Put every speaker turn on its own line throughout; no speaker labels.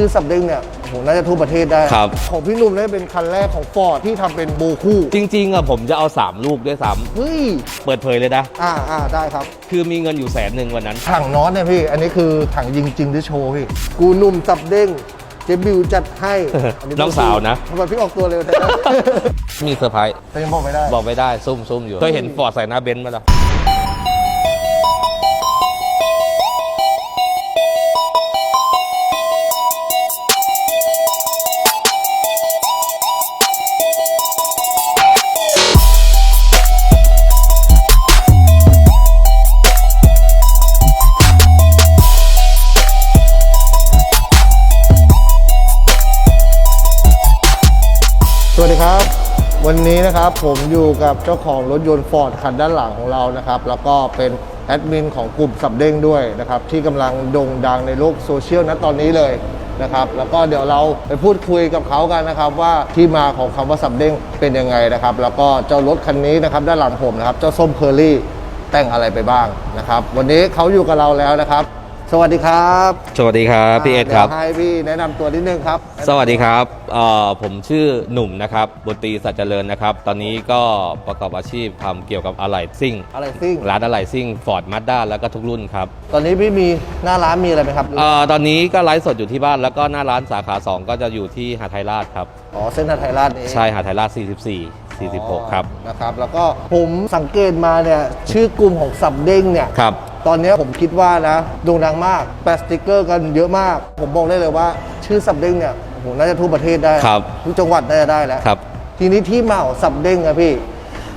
คือสับเด้งเนี่ยโหน่าจะทั่วประเทศได้
ครับ
ของพี่หนุ่มเนี่ยเป็นคันแรกของฟอร์ดที่ทำเป็นโบคู่
จริงๆอะผมจะเอา 3 ลูกด้วยซ้
เฮ้ยำ
เปิดเผยเลยนะ
อ่าอ่าได้ครับ
คือมีเงินอยู่แสนหนึ่งวันนั้น
ถังน็อตเนี่ยพี่ อันนี้คือถังยิงจริงที่โชว์พี่ กูหนุ่มสับเด้ง เจบิวจัดให้นนี้
น้องสาวนะ
ทำไมพี่ออกตัวเร็วแต่
มีเซอร์ไพรส์
แต่ยังบอกไม่ได้
บอกไม่ได้ซุ่มซุ่มอยู่ เคยเห็นฟอร์ดใส่หน้าเบนซ์ไหมล่ะ
นะครับ ผมอยู่กับเจ้าของรถยนต์ฟอร์ดคันด้านหลังของเรานะครับ แล้วก็เป็นแอดมินของกลุ่มสับเด้งด้วยนะครับ ที่กำลังโด่งดังในโลกโซเชียลณตอนนี้เลยนะครับ แล้วก็เดี๋ยวเราไปพูดคุยกับเขากันนะครับ ว่าที่มาของคำว่าสับเด้งเป็นยังไงนะครับ แล้วก็เจ้ารถคันนี้นะครับด้านหลังผมนะครับ เจ้าส้มเคอรี่แต่งอะไรไปบ้างนะครับ วันนี้เขาอยู่กับเราแล้วนะครับ สวัสดีครับ
สวัสดีครับพี่เอ็ดครับ
ดี๋ยวให้พี่แนะนำตัวนิดนึงครับ
สวัสดีครับเอ่อผมชื่อหนุ่มนะครับบุตรีสัจเจริญนะครับ ตอนนี้ก็ประกอบอาชีพทำเกี่ยวกับอะไหล่ซิ่ง
อะไรซิ่ง
ร้านอะไหล่ซิ่งฟอร์ดมาด้าแล้วก็ทุกรุ่นครับ
ตอนนี้พี่มีหน้าร้านมีอะไรไหมครับ
เอ่อตอนนี้ก็ไลฟ์สดอยู่ที่บ้านแล้วก็หน้าร้านสาขา 2 ก็จะอยู่ที่หาดไทยราชครับ
อ๋อเส้นทางไทยราชนี้
ใช่หาดไทยราช 44 46 ครับ
นะครับ แล้วก็ผมสังเกตมาเนี่ยชื่อกลุ่มของสับเด้งเนี่ย
ครับ
ตอนนี้ผมคิดว่านะโด่งดังมากแปะสติกเกอร์กันเยอะมาก ผมบอกได้เลยว่า ชื่อสับเด้งเนี่ยโอ้โหน่าจะทั่วประเทศได้
ครับ
ทุกจังหวัดน่าจะได้แล้ว
ครับ
ทีนี้ที่มาของสับเด้งอะพี่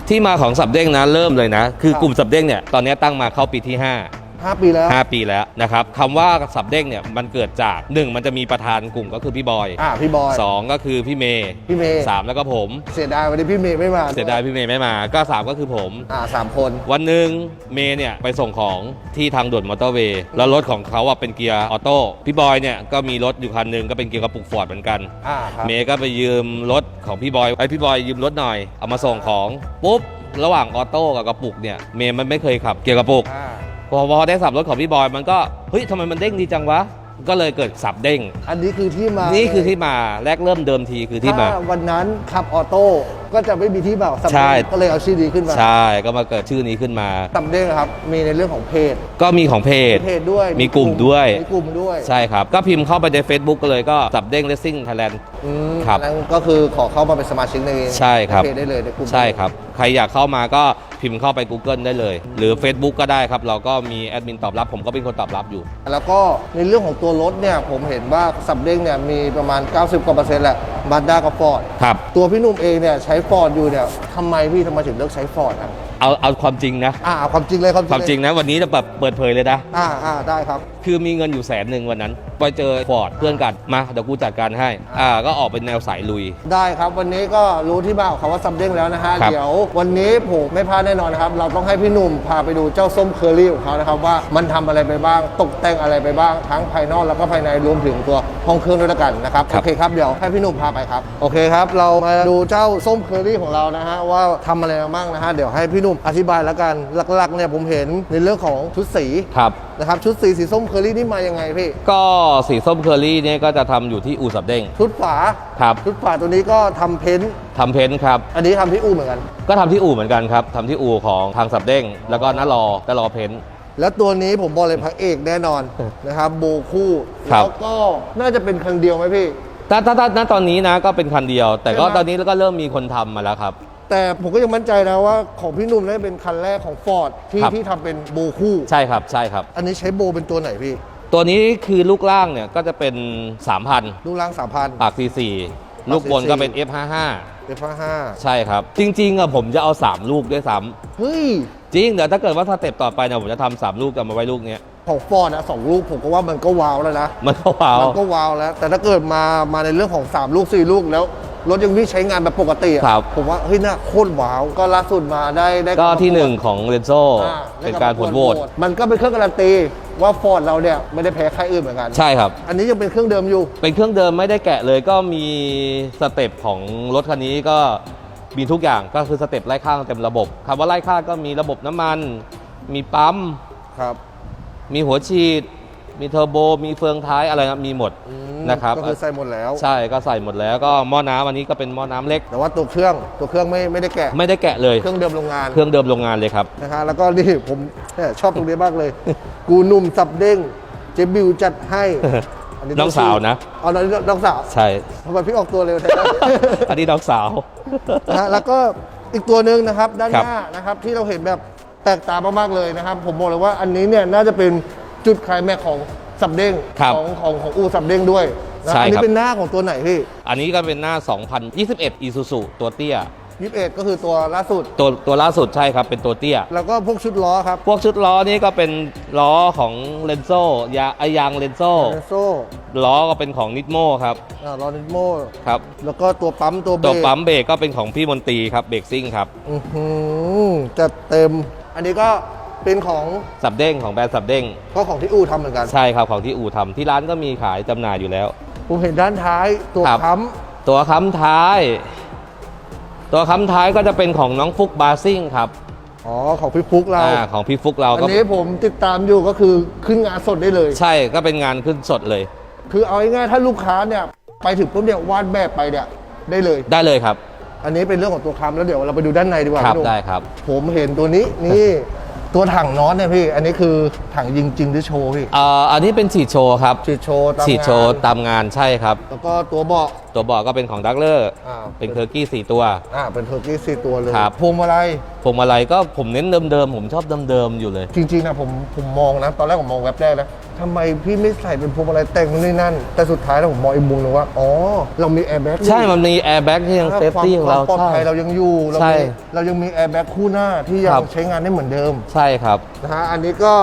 ที่มาของสับเด้งนะเริ่มเลยนะ คือ
ครับ
กลุ่มสับเด้งเนี่ยตอนนี้ตั้งมาเข้าปีที่ 5
5 ปีแล้ว
5 ปีแล้วนะครับคำว่าสับเด้งเนี่ยมันเกิดจาก 1 มันจะมีประธานกลุ่มก็คือพี่บอย
อ่าพี่บอย
สองก็คือพี่เมย์
พี่เมย์
สามแล้วก็ผม
เสียดายวันนี้พี่เมย์ไม่มา
เสียดายพี่เมย์ไม่มาก็ 3 ก็คือผม
อ่าสามคน
วันหนึ่งเมย์เนี่ยไปส่งของที่ทางด่วนมอเตอร์เวย์แล้วรถของเขาอะเป็นเกียร์ออโต้พี่บอยเนี่ยก็มีรถอยู่คันหนึ่งก็เป็นเกียร์กระปุกฟอร์ดเหมือนกัน
อ่าครับ
เมย์ก็ไปยืมรถของพี่บอยไอ้พี่บอยยืมรถหน่อยเอามาส่งของปุ๊บระหว่างออโต้กับกระปุกเนี่ยเมย์มันไม่เคยขับเกียร์กระปุก
อ่า
พอพอได้สับรถของพี่บอยมันก็เฮ้ยทำไมมันเด้งดีจังวะ ก็เลยเกิดสับเด้ง
อันนี้คือที่มา
นี่
นี่
คือที่มาแรกเริ่มเดิมทีคือที่มา
ถ้าวันนั้นขับออโต้ก็จะไม่มีที่มาของสับ
ใช่
เด้งก็เลยเอาชื่อดีขึ้นมา
ใช่ก็มาเกิดชื่อนี้ขึ้นมา
สับเด้งนะครับ มีในเรื่องของเพจ
ก็มีของเพจ
มีเพจด้วย
มีกลุ่มด้วย
มีกลุ่มด้วย
ใช่ครับ ก็พิมพ์เข้าไปใน Facebook ก็เลยก็สับเด้งเลสซิ่งไทยแลนด์
อืม
ครับ
อันนั้นก็คือขอเข้ามาเป็นสมาชิกใน
ใช่ครับ
เพจได้เลยในกลุ่ม
ใช่ครับ ใครอยากเข้ามาก็พิมพ์เข้าไป Google ได้เลย หรือ Facebook ก็ได้ครับ เราก็มีแอดมินตอบรับ ผมก็เป็นคนตอบรับอยู่
แล้วก็ในเรื่องของตัวรถเนี่ยผมเห็นว่าสับเด้งเนี่ยมีประมาณ 90กว่าเปอร์เซ็นต์แหละมาด้ากับฟอร์ด
ครับ
ตัวพี่หนุ่มเองเนี่ยใช้ฟอร์ดอยู่เนี่ยทำไมพี่ทำไมถึงเลือกใช้ฟอร์ดอะ
เอาเอาความจริงนะ
อ่าความจริงเลยความจริง
ความจริงนะวันนี้จะแบบเปิดเผยเลยนะ
อ่าอ่าได้ครับ
คือมีเงินอยู่แสนหนึ่งวันนั้น ไปเจอฟอร์ดเพื่อนกันมาเดี๋ยวกูจัดการให้ อ่าก็ออกเป็นแนวสายลุย
ได้ครับ วันนี้ก็รู้ที่มาของคำว่าซับเด้งแล้วนะฮะ
ครับ
เดี๋ยววันนี้ผมไม่พลาดแน่นอนนะครับ เราต้องให้พี่หนุ่มพาไปดูเจ้าส้มเคอรี่ของเขานะครับว่ามันทำอะไรไปบ้าง ตกแต่งอะไรไปบ้างทั้งภายนอกแล้วก็ภายในรวมถึงตัวห้องเครื่องด้วยละกันนะครับ
ครั
โอบเคครับเดี๋ยวให้พี่หนุ่มพาไปครับโอเคครับ เรามาดูเจ้าส้มเคอรี่ของเรานะฮะว่าทำอะไรมาบ้างนะฮะเดี๋ยวให้พี่หนุ่มอธิบายแล้วกันหลักๆเนี่ยผมเห็นในเรื่องของชุดสี
ครับ
นะครับชุดสีสีส้มเคอรี่นี่มายังไงพี่
ก็สีส้มเคอรี่เนี่ยก็จะทำอยู่ที่อู่สับเด้ง
ชุดฝา
ครับ
ชุดฝาตัวนี้ก็ทำเพ้นท์
ทำเพ้นท์ครับ
อันนี้ทำที่อู่เหมือนกัน
ก็ทำที่อู่เหมือนกันครับทำที่อู่ของทางสับเด้งแล้วก็น้ารอน้ารอเพ้นท์
แล้วตัวนี้ผมบอกเลยพระเอกแน่นอนนะครับโบคู่
ครับ
แล้วก็น่าจะเป็นครั้งเดียวไหมพี่
ถ้าถ้าถ้าณตอนนี้นะก็เป็นคันเดียว แต่ก็
ใช่ไหม
ตอนนี้ก็เริ่มมีคนทำมาแล้วครับ
แต่ผมก็ยังมั่นใจนะว่าของพี่หนุ่มน่าจะเป็นคันแรกของฟอร์ดที่
ครับ
ที่ทำเป็นโบคู่
ใช่ครับใช่ครับ
อันนี้ใช้โบเป็นตัวไหนพี่
ตัวนี้คือลูกล่างเนี่ยก็จะเป็น 3,000
ลูกล่างสามพัน
ปาก C4 ลูกบนก็เป็น F55
เอฟห้า
ใช่ครับ จริงๆอะผมจะเอา 3 ลูกด้วยซ้ำ
เฮ้ย
จริงเดี๋ยวถ้าเกิดว่าสเต็ปต่อไปเนี่ยผมจะทำสามลูกจะมาไว้ลูกเนี้ย
ของฟอร์ดนะสองลูกผมก็ว่ามันก็ว้าวแล้วนะ
มันก็ว้าว
มันก็ว้าวแล้ว แต่ถ้าเกิดมามาในเรื่องของ 3 ลูก 4 ลูกแล้ว รถยังวิ่งใช้งานแบบปกติอะ
ครับ
ผมว่าเฮ้ยน่าโคตรว้าว ก็ล่าสุดมาได้ได้
ก็ที่
ประวด
หนึ่งของเรนโซ
อ่า
เป็นการผลโหวต
มันก็เป็นเครื่องการันตีว่าฟอร์ดเราเนี่ยไม่ได้แพ้ใครอื่นเหมือนกัน
ใช่ครับ
อันนี้ยังเป็นเครื่องเดิมอยู่
เป็นเครื่องเดิมไม่ได้แกะเลยก็มีสเต็ปของรถคันนี้ก็มีทุกอย่างก็คือสเต็ปไล่ข้างเต็มระบบคำว่าไล่ข้างก็มีระบบน้ำมัน มีปั๊ม
ครับ
มีหัวฉีด มีเทอร์โบ มีเฟืองท้ายอะไรนะมีหมด
อืม
นะครับ
ก็คือใส่หมดแล้ว
ใช่ก็ใส่หมดแล้วก็หม้อน้ำอันนี้ก็เป็นหม้อน้ำเล็ก
แต่ว่าตัวเครื่องตัวเครื่องไม่ไม่ได้แกะ
ไม่ได้แกะเลย
เครื่องเดิมโรงงาน
เครื่องเดิมโรงงานเลยครับ
นะฮะแล้วก็นี่ผมแหม่ชอบตรงนี้มากเลย กูหนุ่มสับเด้งเจบิวจัดให้
น้องสาวนะ
เอาน้องน้องสาว
ใช่
ทำไมพี่ออกตัวเร็วแท้
อันนี้น้องสาว
นะฮะแล้วก็อีกตัวหนึ่งนะครับด้าน
ครับ
หน้านะครับที่เราเห็นแบบแปลกตามากๆเลยนะครับ ผมบอกเลยว่าอันนี้เนี่ยน่าจะเป็น จุดขายแม็กของสับเด้ง
ครับ
ของของของอูสับเด้งด้วยนะ
ใช่
อันี้
ครับ
เป็นหน้าของตัวไหนพี่
อันนี้ก็เป็นหน้า 2021 Isuzu ตัวเตี้ย
21 ก็คือตัวล่าสุด
ตัวตัวล่าสุดใช่ครับเป็นตัวเตี้ย
แล้วก็พวกชุดล้อครับ
พวกชุดล้อนี่ก็เป็นล้อของเลนโซยาไอยางเลนโซ
เรโซ่
ล้อก็เป็นของนิดโมครับ
อ่าลอนิโม
ครับ
แล้วก็ตัวปั๊มตัวเบร
ตัว
ก
ปั๊มเบรกก็เป็นของพี่มนตรีครับเบรกซิ่งครับ
อื้อหือจะเต็ม อันนี้ก็ เป็นของ
สับเด้งของแบรนด์สับเด้ง
ก็ของที่อู่ทำเหมือนกัน
ใช่ครับของที่อู่ทำที่ร้านก็มีขายจำหน่ายอยู่แล้ว
ผมเห็นด้านท้ายตัว
ครับ
ค้
ตัวค้ำท้าย ตัวค้ำท้ายก็จะเป็นของน้องฟุกบาซิ่งครับำ
อ๋อของพี่ฟุกเรา
อ่าของพี่ฟุกเรา
อัน
ก็
นี้ผมติดตามอยู่ก็คือขึ้นงานสดได้เลย
ใช่ก็เป็นงานขึ้นสดเลย
คือเอาง่ายๆถ้าลูกค้าเนี่ยไปถึงปุ๊บเนี่ยวาดแบบไปเนี่ยได้เลย
ได้เลยครับ
อันนี้เป็นเรื่องของตัวค้ำแล้วเดี๋ยวเราไปดูด้านในดีกว่า
ครับ
พี่หนุ่ม
ได้ครับ
ผมเห็นตัวนี้นี่ ตัวถังน็อตเนี่ยพี่ อันนี้คือถังยิงจริงหรือโชว์พี่
เอ่ออันนี้เป็นฉีดโชว์ครับ
ฉีดโชว์ตาม
ฉีดโชว์
งาน
ตามงานใช่ครับ
แล้วก็ตัวเบาะ
ตัวเบอกก็เป็นของดักเลอร์
อ่า
เป็นเคอร์กี้สี่ตัว
อ่าเป็นเทอร์กี้สี่ตัวเลย
ครับ
พวงมาลัย
พวงมาลัยก็ผมเน้นเดิมๆผมชอบเดิมๆอยู่เลย
จริงๆนะผมผมมองนะ ตอนแรกผมมองแว็บแรกนะทำไมพี่ไม่ใส่เป็นพวงมาลัยแต่งนู่นนี่นั่น แต่สุดท้ายแล้วผมมองอีกมุมหนึงว่า อ๋อ เรามีแอร์แบ็ก
ใช่มันมีแอร์แบ็กที่ยังเซฟตี้ของเรา
ความปลอด
ใช่
ภัยเรายังอยู่เรา
ใช่
มีเรายังมีแอร์แบ็กคู่หน้าที่ยั
ครั
ง
บ
ใช้งานได้เหมือนเดิม
ใช่ครับ
นะฮะ อันนี้ก็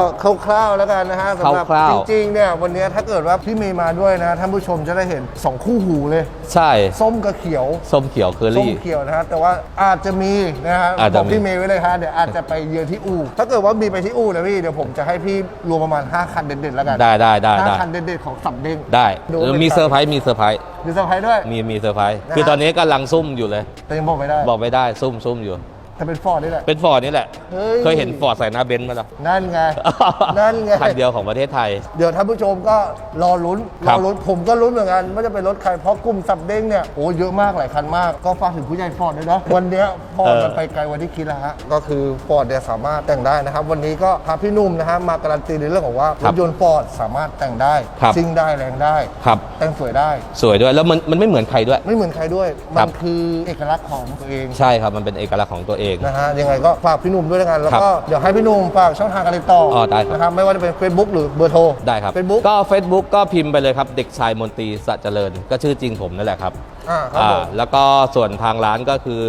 คร่าวๆแล้วกันนะฮะสำหรับ
คร่าวๆ
จริงๆเนี่ยวันนี้ถ้าเกิดว่าพี่เมย์มาด้วยนะ ท่านผู้ชมจะได้เห็น 2 คู่หูเลย
ใช่
ส้มกับเขียว
ส้มเขียวเคอ
ส้ม
รี่
เขียวนะฮะแต่ว่าอาจจะมีนะฮะ
อาจ
บ
จะ
อก
มี
พี่เมย์ไว้เลยฮะเดี๋ยวอาจจะไปเยือนที่อู่ถ้าเกิดว่ามีไปที่อู่นะพี่เดี๋ยวผมจะให้พี่รวมประมาณ 5 คันเด็ดๆแล้วกัน
ได้ได้ได้
ห้า
ได้
คันเด็ดๆของสับเด้ง
ได้
ดู
แล้ว
เป็น
มี
ใคร
เซอร์ไพรส์มีเซอร์ไพรส์
มีเซอร์ไพรส์ด้วย
มีมีเซอร์ไพรส์
นะฮะ
คือตอนนี้กำลังซุ่มอยู่เลย
แต่ยังบอกไม่ได้
บอกไม่ได้ซุ่มซุ่มอยู่
แต่เป็นฟอร์ดนี่แหละ
เป็นฟอร์ดนี่แหละ
เฮ้ย
เคยเห็นฟอร์ดใส่หน้าเบนซ์ไหมล่ะ
นั่นไง นั่นไง
คันเดียวของประเทศไทย
เดี๋ยวท่านผู้ชมก็รอลุ้น
ค
ร
รั
อบลุ้น ผมก็ลุ้นเหมือนกันว่าจะเป็นรถใคร เพราะกลุ่มสับเด้งเนี่ย โอ้เยอะมากหลายคันมาก ก็ฝากถึงผู้ใหญ่ฟอร์ดด้วยเนาะ วันเนี้ยฟอร์ด
เออ
มันไปไกลกว่าที่คิดแล้วฮะ ก็คือฟอร์ดเนี่ยสามารถแต่งได้นะครับ วันนี้ก็พาพี่หนุ่มนะฮะมาการันตีในเรื่องของว่ารถยนต์ฟอร์ดสามารถแต่งได้
ครับ
ซิ่งได้แรงได้
ครับ
แต่งสวยได้
สวยด้วยแล้วมันมันไม่เหมือนใครด้วย
ไม่เหมือนใครด้วย
ครั
มัน
บ
คือเอกลักษณ์ของตัวเอง
ใช่ครับ มันเป็นเอกลักษณ์ของตัวเอง
นะฮะยังไงก็ฝากพี่หนุ่มด้วยแล้วกันแล้ว
ครับ
ก็เดี๋ยวให้พี่หนุ่มฝากช่องทางการติดต่อ
อ๋อได้ครับ
นะครับไม่ว่าจะเป็น Facebook หรือเบอร์โทร
ได้ครับ
Facebook
ก็ Facebook ก็พิมพ์ไปเลยครับ เด็กชายมนตรีสัจเจริญ ก็ชื่อจริงผมนั่นแหละครับ
อ่าครับ
อ่า
ผม
แล้วก็ส่วนทางร้านก็คือ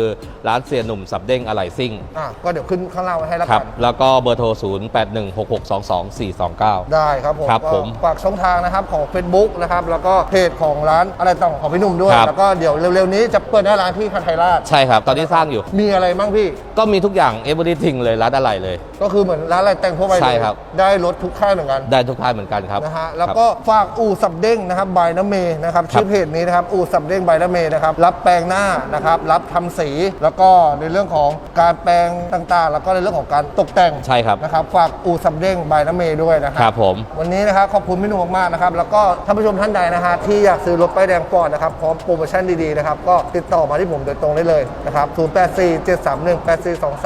ร้านเสียหนุ่มสับเด้งอะไหล่ซิ่ง
อะก็เดี๋ยวขึ้นข้างล่างไว้ให้แล้ว
ครั
กับน
แล้วก็เบอร์โทร 0 8 1 6 6 2 2 4 2 9
ได้ครับผม
ครับ
ก็
ผม
ฝากช่องทางนะครับของ Facebook นะครับแล้วก็เพจของร้านอะไรต่างของพี่หนุ่มด้วย
ครับ
แล้วก็เดี๋ยวเร็วๆนี้จะเปิดหน้าร้านที่คันไทยราช
ใช่ครับ ตอนนี้สร้างอยู่
มีอะไรบ้างพี่
ก็มีทุกอย่างเอเวอร์ทิงเลยร้านอะไหล่เลย
ก็คือเหมือนร้านอะไรแต่งทั่วไปเลย
ใช่ครับ
ได้รถทุกค่ายเหมือนกัน
ได้ทุกท่ายเหมือนกันครับ
นะฮะแล้ว
ครับ
ก็ฝากอู่สับเด้งนะครับบายน้ำเมนะครับ
ครับ
ชื่อเพจนี้นะครับอู่สับเด้งบายน้ำเมนะครับรับแปลงหน้านะครับรับทำสีแล้วก็ในเรื่องของการแปลงต่างๆ แล้วก็ในเรื่องของการตกแต่ง
ใช่ครับ
นะครับฝากอู่สับเด้งบายน้ำเมด้วยนะค
ค
รั
รับผม
วันนี้นะครับขอบคุณพี่หนุ่มมากๆนะครับแล้วก็ท่านผู้ชมท่านใดนะฮะที่อยากซื้อรถป้ายแดงฟอร์ดนะครับพร้อมโปรโมชั่นดีๆนะครับก็ติดต่อมาที่ผมโดยตรงได้เลยนะครับ0847318423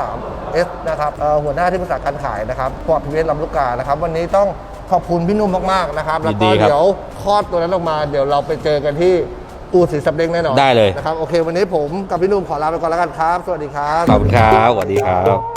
S นะครับเอ่อหัวหน้าที่ปรึกษาการขายนะครับฟอร์ดพีเวสลำลูกกานะครับวันนี้ต้องขอบคุณพี่หนุ่มมากๆนะครับ แล้ว
ยินดี
ก็
ครับ
เดี๋ยวคลอดตัวนั้นออกมา เดี๋ยวเราไปเจอกันที่ อู่สีสับเด้งแน่นอน
ได้เลย
นะครับโอเค วันนี้ผมกับพี่หนุ่มขอลาไปก่อนแล้วกันครับ สวัสดีครับ
ขอบคุณครับสวัสดีครับ